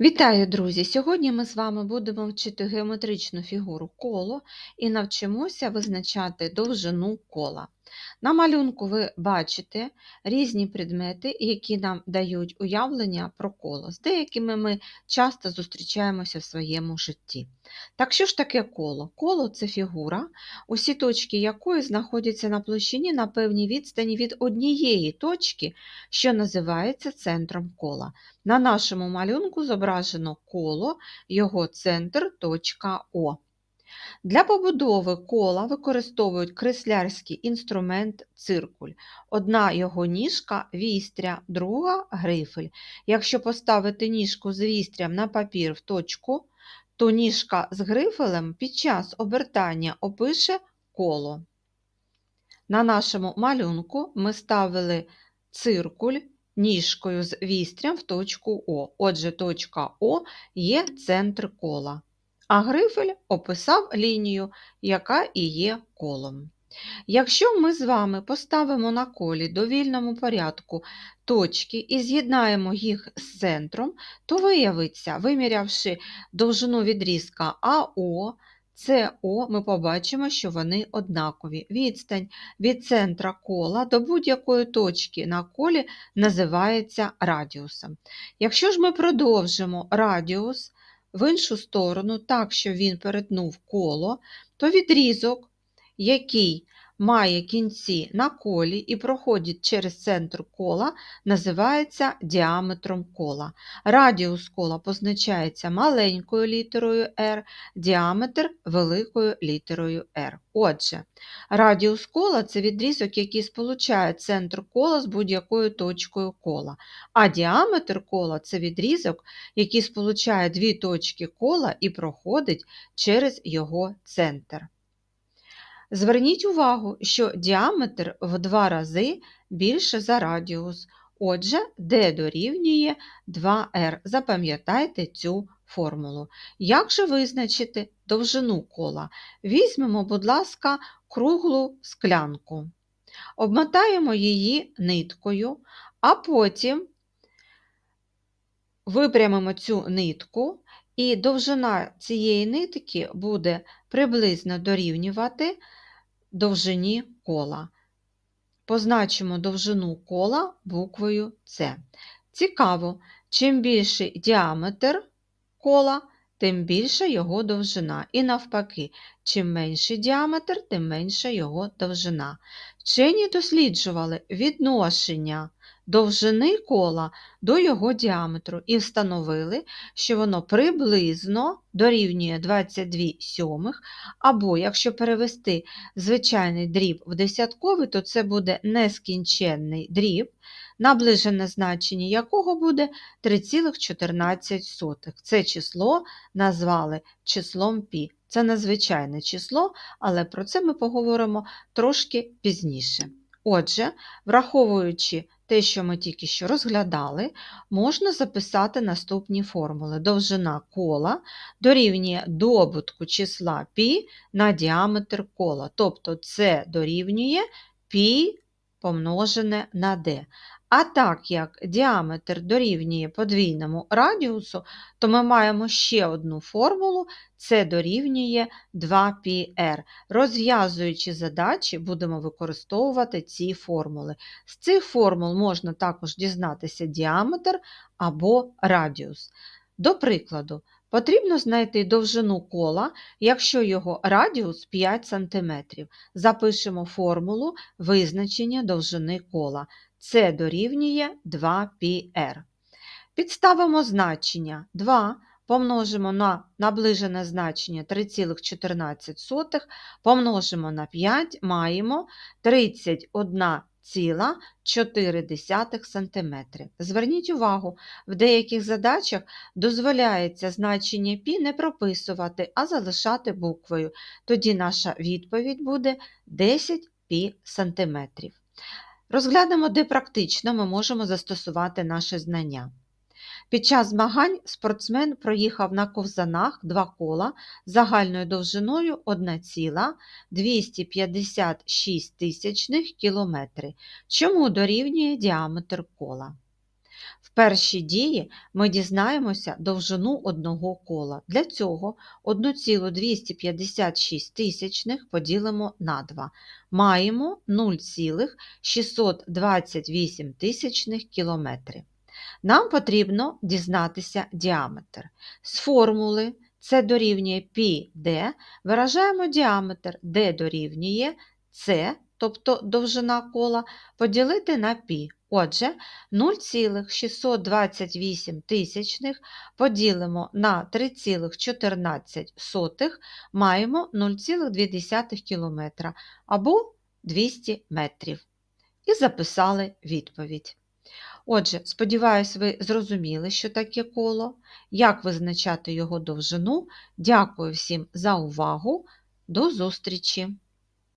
Вітаю, друзі! Сьогодні ми з вами будемо вчити геометричну фігуру коло і навчимося визначати довжину кола. На малюнку ви бачите різні предмети, які нам дають уявлення про коло. З деякими ми часто зустрічаємося в своєму житті. Так що ж таке коло? Коло це фігура, усі точки якої знаходяться на площині на певній відстані від однієї точки, що називається центром кола. На нашому малюнку зображено коло, його центр точка О. Для побудови кола використовують креслярський інструмент циркуль. Одна його ніжка вістря, друга грифель. Якщо поставити ніжку з вістрям на папір в точку, то ніжка з грифелем під час обертання опише коло. На нашому малюнку ми ставили циркуль ніжкою з вістрям в точку О. Отже, точка О є центр кола. А грифель описав лінію, яка і є колом. Якщо ми з вами поставимо на колі довільному порядку точки і з'єднаємо їх з центром, то виявиться, вимірявши довжину відрізка АО, СО, ми побачимо, що вони однакові. Відстань від центра кола до будь-якої точки на колі називається радіусом. Якщо ж ми продовжимо радіус в іншу сторону, так, що він перетнув коло, то відрізок, який має кінці на колі і проходить через центр кола, називається діаметром кола. Радіус кола позначається маленькою літерою R, діаметр великою літерою R. Отже, радіус кола це відрізок, який сполучає центр кола з будь-якою точкою кола, а діаметр кола це відрізок, який сполучає дві точки кола і проходить через його центр. Зверніть увагу, що діаметр в два рази більше за радіус. Отже, D дорівнює 2R. Запам'ятайте цю формулу. Як же визначити довжину кола? Візьмемо, будь ласка, круглу склянку, обмотаємо її ниткою, а потім випрямимо цю нитку, і довжина цієї нитки буде приблизно дорівнювати довжині кола. Позначимо довжину кола буквою С. Цікаво, чим більший діаметр кола, тим більша його довжина. І навпаки, чим менший діаметр, тим менша його довжина. Вчені досліджували відношення довжини кола до його діаметру і встановили, що воно приблизно дорівнює 22 сьомих, або якщо перевести звичайний дріб в десятковий, то це буде нескінченний дріб, наближене значення якого буде 3,14. Це число назвали числом π. Це надзвичайне число, але про це ми поговоримо трошки пізніше. Отже, враховуючи те, що ми тільки що розглядали, можна записати наступні формули. Довжина кола дорівнює добутку числа π на діаметр кола, тобто це дорівнює π помножене на d. А так як діаметр дорівнює подвійному радіусу, то ми маємо ще одну формулу, це дорівнює 2πr. Розв'язуючи задачі, будемо використовувати ці формули. З цих формул можна також дізнатися діаметр або радіус. До прикладу, потрібно знайти довжину кола, якщо його радіус 5 см. Запишемо формулу визначення довжини кола. Це дорівнює 2πr. Підставимо значення 2 помножимо на наближене значення 3,14, помножимо на 5, маємо 31,4 см. Зверніть увагу, в деяких задачах дозволяється значення π не прописувати, а залишати буквою. Тоді наша відповідь буде 10 π см. Розглянемо, де практично ми можемо застосувати наше знання. Під час змагань спортсмен проїхав на ковзанах два кола загальною довжиною 1,256 тисячних кілометри. Чому дорівнює діаметр кола? В першій дії ми дізнаємося довжину одного кола. Для цього 1,256 тисячних поділимо на 2. Маємо 0,628 тисячних кілометрів. Нам потрібно дізнатися діаметр. З формули це дорівнює πd виражаємо діаметр, d дорівнює c, тобто довжина кола, поділити на π. Отже, 0,628 тисячних поділимо на 3,14 маємо 0,2 км або 200 метрів. І записали відповідь. Отже, сподіваюсь, ви зрозуміли, що таке коло, як визначати його довжину. Дякую всім за увагу. До зустрічі!